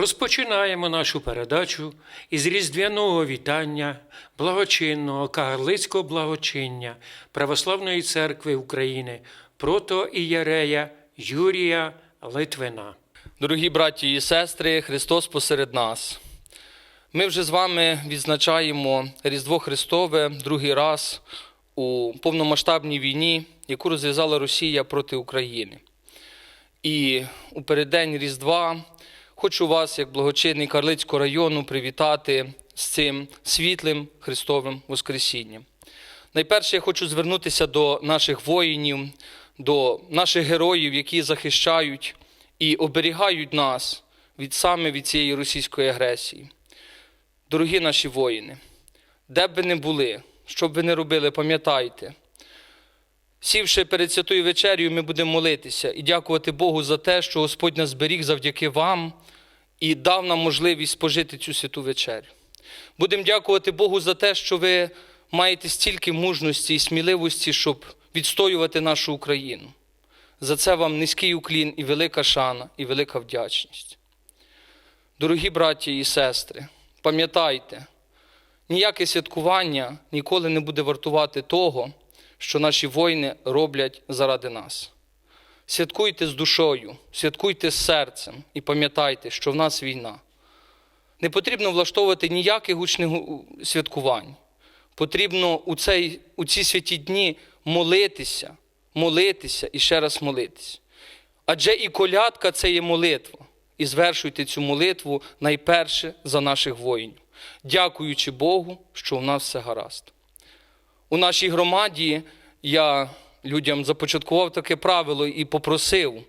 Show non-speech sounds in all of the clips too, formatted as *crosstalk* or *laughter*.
Розпочинаємо нашу передачу із різдвяного вітання благочинного кагарлицького благочиння Православної церкви України протоієрея Юрія Литвина. Дорогі браті і сестри, Христос посеред нас. Ми вже з вами відзначаємо Різдво Христове другий раз у повномасштабній війні, яку розв'язала Росія проти України. І у переддень Різдва хочу вас, як благочинний Карлицького району, привітати з цим світлим Христовим Воскресінням. Найперше я хочу звернутися до наших воїнів, до наших героїв, які захищають і оберігають нас від саме від цієї російської агресії. Дорогі наші воїни, де б ви не були, що б ви не робили, пам'ятайте. Сівши перед святою вечерю, ми будемо молитися і дякувати Богу за те, що Господь нас зберіг завдяки вам і дав нам можливість спожити цю святу вечерю. Будемо дякувати Богу за те, що ви маєте стільки мужності і сміливості, щоб відстоювати нашу Україну. За це вам низький уклін і велика шана, і велика вдячність. Дорогі браті і сестри, пам'ятайте, ніяке святкування ніколи не буде вартувати того, що наші воїни роблять заради нас. Святкуйте з душою, святкуйте з серцем і пам'ятайте, що в нас війна. Не потрібно влаштовувати ніяких гучних святкувань. Потрібно у, цей, у ці святі дні молитися, молитися і ще раз молитися. Адже і колядка це є молитва. І звершуйте цю молитву найперше за наших воїнів, дякуючи Богу, що у нас все гаразд. У нашій громаді я людям започаткував таке правило і попросив,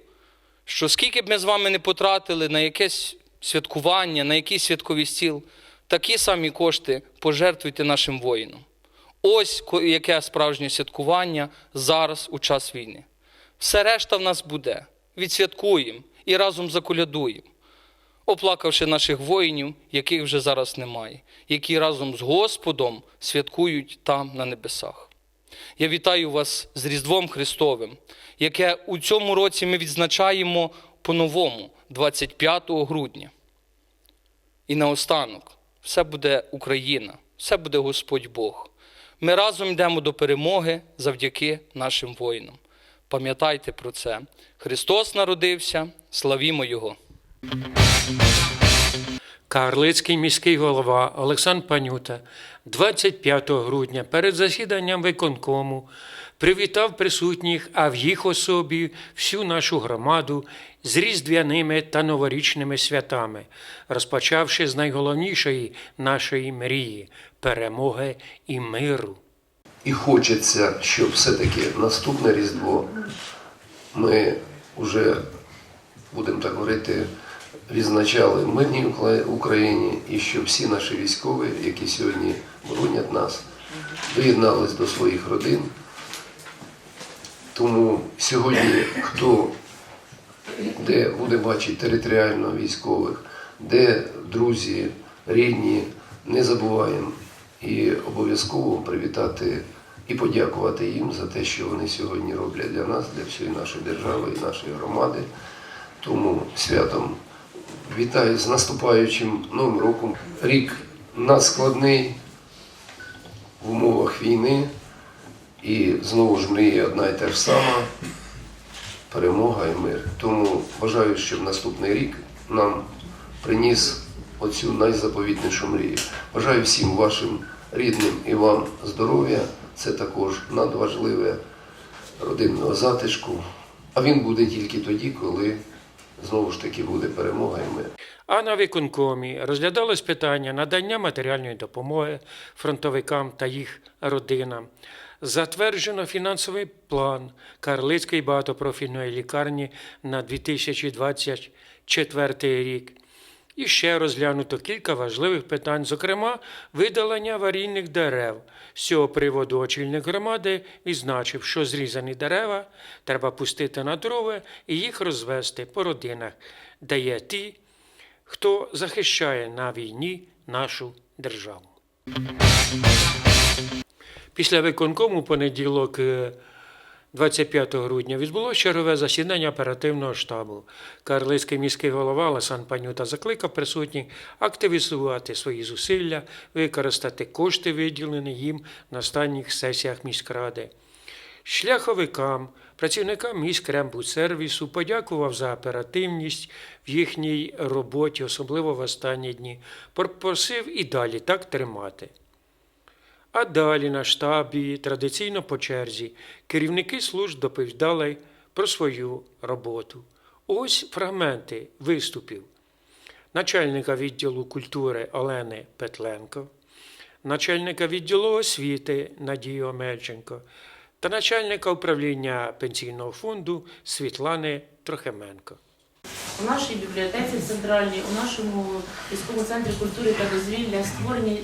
що скільки б ми з вами не потратили на якесь святкування, на якийсь святковий стіл, такі самі кошти пожертвуйте нашим воїнам. Ось яке справжнє святкування зараз у час війни. Все решта в нас буде. Відсвяткуємо і разом заколядуємо, оплакавши наших воїнів, яких вже зараз немає, які разом з Господом святкують там на небесах. Я вітаю вас з Різдвом Христовим, яке у цьому році ми відзначаємо по-новому, 25 грудня. І наостанок, все буде Україна, все буде Господь Бог. Ми разом йдемо до перемоги завдяки нашим воїнам. Пам'ятайте про це. Христос народився, славімо Його! Карлицький міський голова Олександр Панюта 25 грудня перед засіданням виконкому привітав присутніх, а в їх особі всю нашу громаду з різдвяними та новорічними святами, розпочавши з найголовнішої нашої мрії перемоги і миру. І хочеться, щоб все-таки наступне Різдво ми вже, будемо так говорити, відзначали мирній Україні і щоб всі наші військові, які сьогодні боронять нас, доєднались до своїх родин. Тому сьогодні хто де буде бачити територіально військових, де друзі, рідні, не забуваємо і обов'язково привітати і подякувати їм за те, що вони сьогодні роблять для нас, для всієї нашої держави і нашої громади. Тому святом вітаю з наступаючим новим роком. Рік надскладний в умовах війни. І знову ж мрія одна і та ж сама перемога і мир. Тому бажаю, щоб наступний рік нам приніс оцю найзаповітнішу мрію. Бажаю всім вашим рідним і вам здоров'я. Це також надважливе родинного затишку. А він буде тільки тоді, коли знову ж таки буде перемога і мир. А на виконкомі розглядалось питання надання матеріальної допомоги фронтовикам та їх родинам. Затверджено фінансовий план Карлицької багатопрофільної лікарні на 2024 рік. І ще розглянуто кілька важливих питань, зокрема, видалення аварійних дерев. З цього приводу очільник громади відзначив, що зрізані дерева треба пустити на дрова і їх розвести по родинах, де є ті, хто захищає на війні нашу державу. Після виконкому понеділок е, 25 грудня відбулося чергове засідання оперативного штабу. Карлицький міський голова Ласан Панюта закликав присутніх активізувати свої зусилля, використати кошти, виділені їм на останніх сесіях міськради. Шляховикам, працівникам міськрембудсервісу подякував за оперативність в їхній роботі, особливо в останні дні. Попросив і далі так тримати. А далі на штабі, традиційно по черзі, керівники служб доповідали про свою роботу. Ось фрагменти виступів начальника відділу культури Олени Петленко, начальника відділу освіти Надії Омельченко та начальника управління пенсійного фонду Світлани Трохименко. У нашій бібліотеці центральній, у нашому військовому центрі культури та дозвілля створені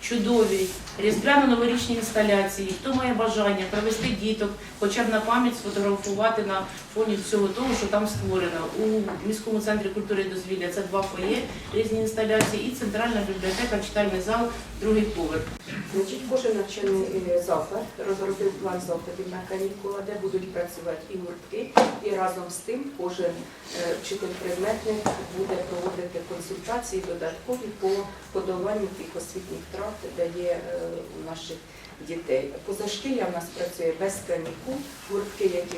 чудові різдвяно-новорічні інсталяції. Хто має бажання провести діток, хоча б на пам'ять сфотографувати на фоні всього того, що там створено. У міському центрі культури і дозвілля це два фоє, різні інсталяції, і центральна бібліотека, читальний зал, другий поверх. Значить, кожен навчальний е, заклад розробив план заходів на канікула, де будуть працювати і гуртки, і разом з тим кожен е, вчитель-предметник буде проводити консультації додаткові по подоланню тих освітніх втрат, де є е, у наших дітей. Позашкілля в нас працює без канікул. Гуртки, які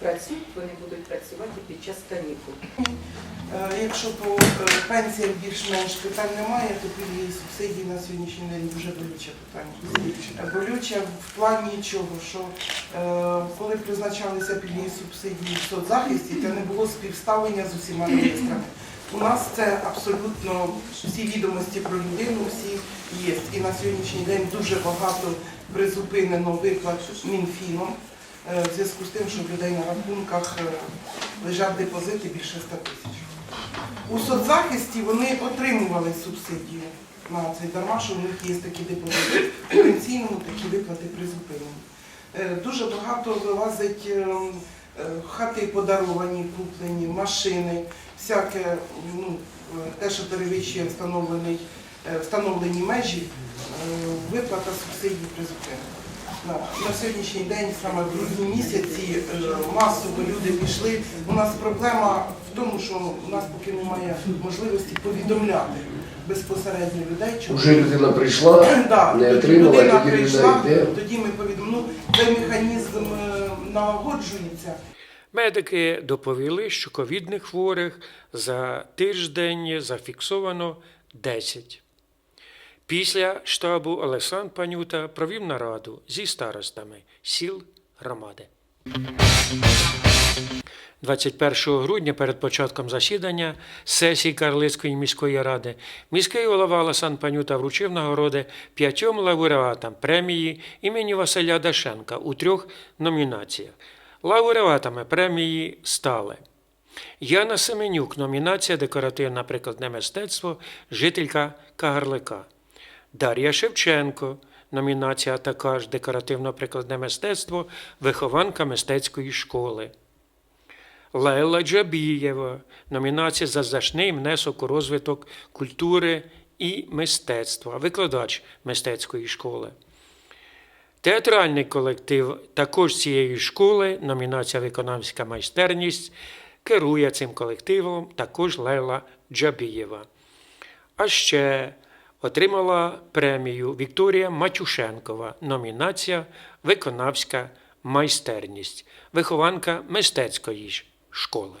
працюють, вони будуть працювати під час канікул. Е, Якщо по е, пенсіям більш-менш питань немає, то пільги і субсидії на сьогоднішній день дуже болюче питання. Е, Болюче в плані чого, що е, коли призначалися пільги і субсидії в соцзахисті, то не було співставлення з усіма реєстрами. У нас це абсолютно всі відомості про людину, всі є. І на сьогоднішній день дуже багато призупинено виплат Мінфіном е, в зв'язку з тим, що в людей на рахунках е, лежать депозити більше 100 тисяч. У соцзахисті вони отримували субсидію на цей дарма, що в них є такі депозити. У пенсійному такі виплати призупинені. Е, Дуже багато вилазить е, е, хати подаровані, куплені, машини, всяке, ну, те, що перевищує встановлені межі, виплата субсидій призупинена. На, на сьогоднішній день, саме в грудні місяці, е, масово люди пішли. У нас проблема в тому, що у нас поки немає можливості повідомляти безпосередньо людей. чого Уже людина прийшла, *clears throat* Да, не отримала, людина тоді прийшла, людина йде. тоді ми повідомимо. Ну, цей механізм е, налагоджується. Медики доповіли, що ковідних хворих за тиждень зафіксовано 10. Після штабу Олександр Панюта провів нараду зі старостами сіл громади. 21 грудня перед початком засідання сесії Карлицької міської ради міський голова Олександр Панюта вручив нагороди п'ятьом лауреатам премії імені Василя Дашенка у трьох номінаціях. Лауреатами премії стали Яна Семенюк, номінація Декоративне прикладне мистецтво, жителька Кагарлика. Дар'я Шевченко, номінація також Декоративно-прикладне мистецтво, вихованка мистецької школи. Лейла Джабієва, номінація за значний внесок у розвиток культури і мистецтва, викладач мистецької школи. Театральний колектив також цієї школи, номінація Виконавська майстерність, керує цим колективом також Лейла Джабієва. А ще отримала премію Вікторія Матюшенкова, номінація Виконавська майстерність, вихованка мистецької школи.